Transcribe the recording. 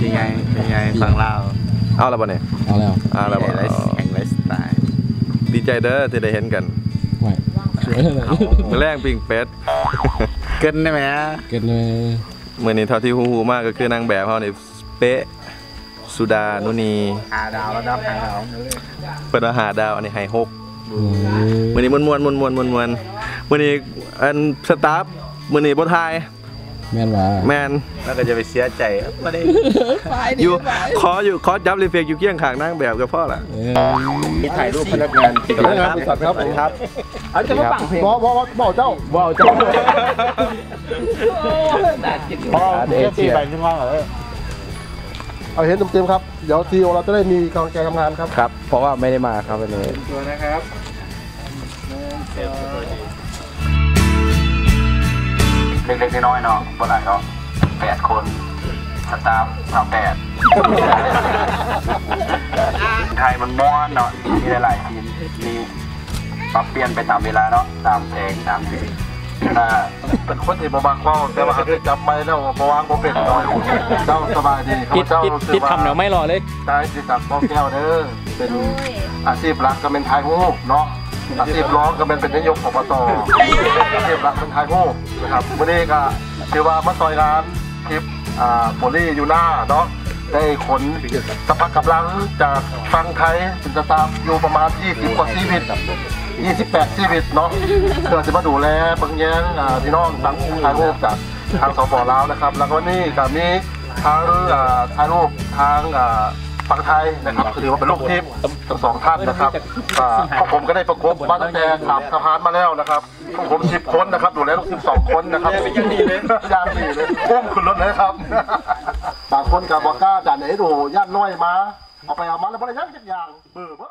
จะใหญ่จะใหญ่ฝั่งลาวเอาแล้วบ่เนี่ยเอาแล้วเอาแล้วบ่ไลฟ์แข่งไลฟ์สไตล์ดีใจเด้อที่ได้เห็นกันไหวสวยเลยมื้อแรกปิงเป็ดเกินได้ไหมอะเกิดเลยมื้อนี้เท่าที่ฮู้ๆมากก็คือนางแบบเฮานี่เป๊ะสุดานุนีหาดาวระดับหาดาวเพิ่นว่าหาดาวอันนี้ให้หกโอ้ยมื้อนี้ม่วนๆม่วนๆม่วนๆมื้อนี้อันสตาฟมื้อนี้บ่ทาย แม่นว่าแม่นแล้วก็จะไปเสียใจไม่ได้อยู่ขออยู่ขอจับรีเฟกอยู่เคียงข้างนางแบบก็พอละเออมีถ่ายรูปพนักงานที่พนักงานบริษัทครับผมครับเอาจะมาปังเพลงบอบอบอเจ้าว้าวจ้าพอเอเชียไปที่ห้องเลยเอาเห็นเต็มๆครับ เดี๋ยวทีโอเราจะได้มีกำลังใจทำงานครับครับ เพราะว่าไม่ได้มาครับวันนี้ตัวนะครับ เล็กๆน้อยๆเนาะบนหลายเนาะแปดคนสตาฟสามแปดไทยมันม้วนเนาะมีหลายๆทีมมีปรับเปลี่ยนไปตามเวลาเนาะตามแสงตามสีถ้าเป็นคนที่บมักว่าวแต่ว่าเคยจับไม้แล้วมาวางโมเป็นน้อยเจ้าสบายดีปิดเจ้าปิดรู้สึกปิดว่าทำเดี๋ยวไม่รอเลยได้สิกับป้องแก้วเด้อเป็นอาชีพหลักก็เป็นทายหูเนาะอาชีพร้องก็เป็นเป็นนายกอบต พหลักเป็นทายหูนะครับวันนี้ก็ถือว่ามาซอยงานคลิปอ่าโพลี่ยูน้าเนาะได้ขนสภาพกำลังจากฟังไทยเป็นสตาฟอยู่ประมาณ 20 กว่าชีวิต 28 ชีวิตเนาะเพื่อจะมาดูแลเบางแย้งอ่าพี่น้องสังคมถ่ายรูปจากทางสปลาวนะครับ แล้วก็นนี้ก็มีทางอ่าถ่ายรูปทางอ่า ฝั่งไทยนะครับคือถือว่าเป็นลูกทีมทั้งสองท่านนะครับอ่าพวกผมก็ได้ประกบมาตั้งแต่ขับสะพานมาแล้วนะครับพวกผมสิบคนนะครับดูแลลูกทีมสองคนนะครับยังดีเลยยังดีเลยพุ่มขึ้นรถเลยครับบางคนกับบอกกล้าด่านไหนดูญาติน้อยมาเอาไปเอามาแล้วบริยัติอย่างเบื่อเบ้อ